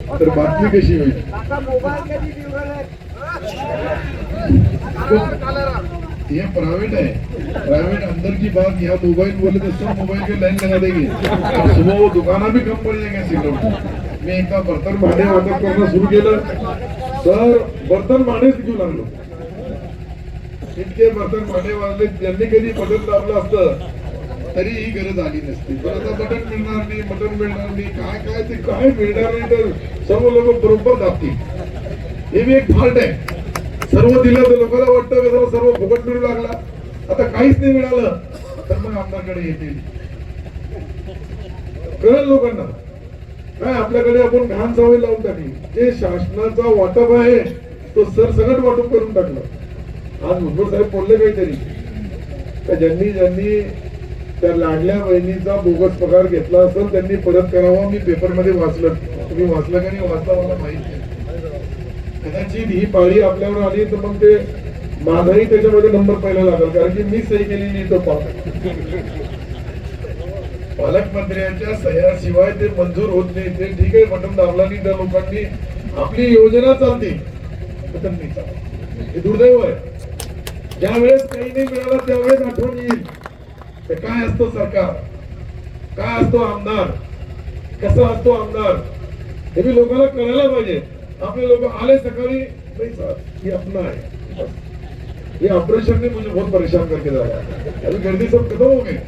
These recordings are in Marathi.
तर बातमी कशी होईल? हे प्रायव्हेट आहे. प्रायव्हेट अंदर की बात यहाँ मोबाइल बोले तो सब मोबाइल के लाइन लगा देंगे. और सुबह वो दुकाना भी कम पड़ जाएंगे सिगरेट मी. एकदा बर्तन भाडे वाटप करणं सुरू केलं. तर बर्तन भाडेच घेऊ लागलो? इतके बर्तन भाडे वाजले त्यांनी कधी बटन लावलं असतं तरी ही गरज आली नसती. पण आता मटण मिळणार नाही मटण मिळणार नाही. काय काय ते काय मिळणार नाही तर सर्व लोक बरोबर दाबतील हे बी एक फॉल्ट आहे. सर्व दिलं तर लोकांना वाटतं की सर्व सर्व फुकट मिळू लागला. आता काहीच नाही मिळालं तर मग आमदारकडे येतील. कळेल लोकांना. काय आपल्याकडे आपण घाण सवय लावून टाकली. जे शासनाचा वाटप आहे तो सरसकट वाटप करून टाकलं. आज मुंबई साहेब बोलले काहीतरी. ज्यांनी ज्यांनी त्या लाडल्या बहिणीचा बोगस पगार घेतला असेल त्यांनी परत करावा. मी पेपरमध्ये वाचलं. तुम्ही वाचलं का नाही? वाचला मला माहीत नाही. कदाचित ही पाळी आपल्यावर आली तर मग ते माझाही त्याच्यामध्ये नंबर पहिला लागेल. कारण की मी सही केलेली तो पाहतो. पालकमंत्र्यांच्या सह्याशिवाय ते मंजूर होत नाही. ते ठीक आहे बटन दाबला नाही त्या लोकांनी. आपली योजना चालते. बटन नाही चालत. हे दुर्दैव आहे. ज्यावेळेस काही नाही मिळालं त्यावेळेस आठवण येईल. काय असतो सरकार काय असतो आमदार कसा असतो आमदार हे बी लोकांना कळायला पाहिजे आपले लोक आले सकाळी नाही सर अपना है ये ऑपरेशन ने मुझे बहुत परेशान करके जाया अभी गर्दी सब खत्म हो गए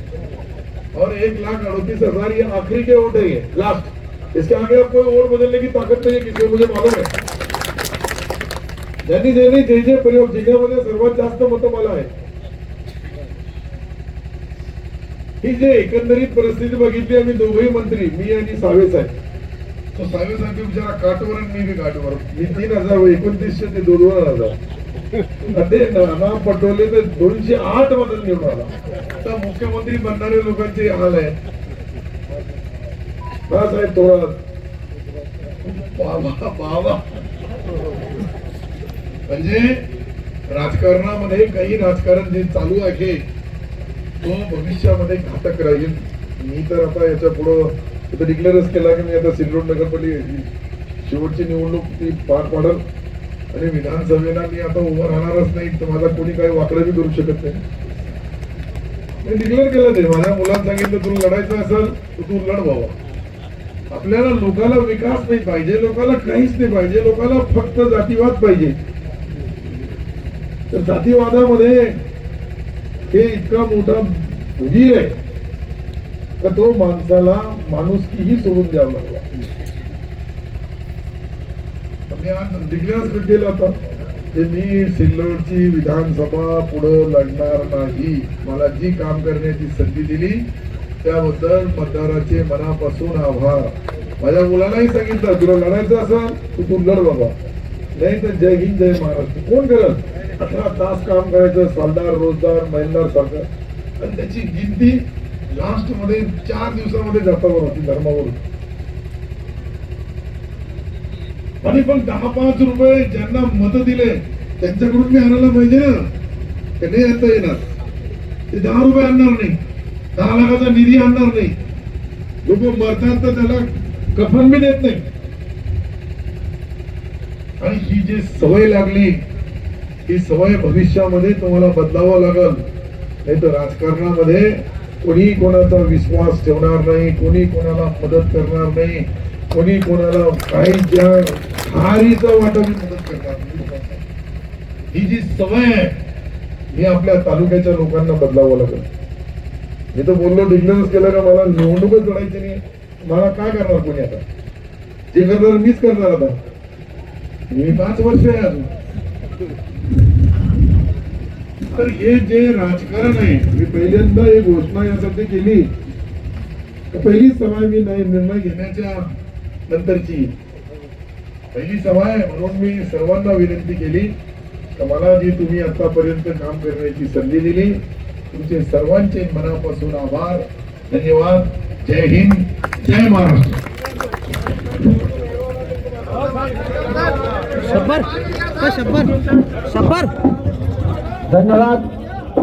और एक लाख अड़तीस हज़ार ये आखिरी के वोट है ये लास्ट इसके आगे अब कोई वोट बदलने की ताकत नहीं है किसी मुझे मालूम है ज्यांनी ज्यांनी प्रयोग सर्वात जास्त आहे ही जे एकंदरीत परिस्थिती बघितली आम्ही दोघही मंत्री मी आणि सावे साहेब. तो सावे साहेब बिचारा काठवर आणि मी बी काठवर मी तीन हजार एकोणतीसशे ते दोन हजार ते नाना पटोले तर दोनशे आठ मधून निवडून आला आता मुख्यमंत्री बनणारे लोकांचे हाल आहे. बाळासाहेब थोरात बाबा बाबा. म्हणजे राजकारणामध्ये काही राजकारण जे चालू आहे तो भविष्यामध्ये घातक राहील. मी तर आता याच्या पुढं इथं डिक्लेअरच केला की मी आता सिल्लोड नगरपालिका शेवटची निवडणूक ती पार पाडल. आणि विधानसभेला मी आता उभं राहणारच नाही तर माझा कोणी काही वाकडं बी करू शकत नाही. मी डिक्लेअर केलं ते. माझ्या मुलांना सांगितलं तुला लढायचं असेल तर तू लढ व्हावा आपल्याला लोकाला विकास नाही पाहिजे लोकाला काहीच नाही पाहिजे लोकाला फक्त जातीवाद पाहिजे. तर जातीवादामध्ये हे इतका मोठा भुगीर आहे का तो माणसाला माणुसकीही सोडून द्यावा लागला. मी आज डिक्लेअर केलं आता की मी सिल्लोडची विधानसभा पुढं लढणार नाही. मला जी काम करण्याची संधी दिली त्याबद्दल मतदाराचे मनापासून आभार. माझ्या मुलालाही सांगितलं तुला लढायचं असेल तर तू लढ बाबा. नाही तर जय हिंद जय महाराष्ट्र. कोण करत अठरा तास काम करायचं सालदार रोजदार महिलदार सरदार. आणि त्याची गिनती लास्टमध्ये चार दिवसामध्ये जातावर होती धर्मावरून आणि पण दहा पाच रुपये ज्यांना मत दिले त्यांच्याकडून मी आणायला पाहिजे ना. ते नाही आणता येणार. ते दहा रुपये आणणार नाही. दहा लाखाचा निधी आणणार नाही. लोक मरतात तर त्याला कफन बी देत नाही. आणि ही जी सवय लागली ही सवय भविष्यामध्ये तुम्हाला बदलावं लागल. नाही तर राजकारणामध्ये कोणी कोणाचा विश्वास ठेवणार नाही कोणी कोणाला मदत करणार नाही कोणी कोणाला काही ज्या हारीचं वाटप मदत करणार ही जी सवय आहे ही आपल्या तालुक्याच्या लोकांना बदलावं लागेल. मी तर बोललो डिक्लेअरच केलं का मला निवडणूकच लढायची नाही. मला काय करणार कोणी आता? जे करणार मीच करणार आता. मी पाच वर्ष आहे अजून. तर हे जे राजकारण आहे मी पहिल्यांदा एक घोषणा यासाठी केली. तर पहिली सभा मी नाही निर्णय घेण्याच्या नंतरची. पहिली सभा आहे म्हणून मी सर्वांना विनंती केली. तर मला जी तुम्ही आतापर्यंत काम करण्याची संधी दिली तुमचे सर्वांचे मनापासून आभार धन्यवाद. जय हिंद जय महाराष्ट्र. शंभर शंभर शंभर धन्यवाद.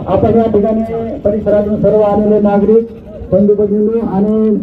आपण या ठिकाणी परिसरातून सर्व आलेले नागरिक बंधू भगिनी आणि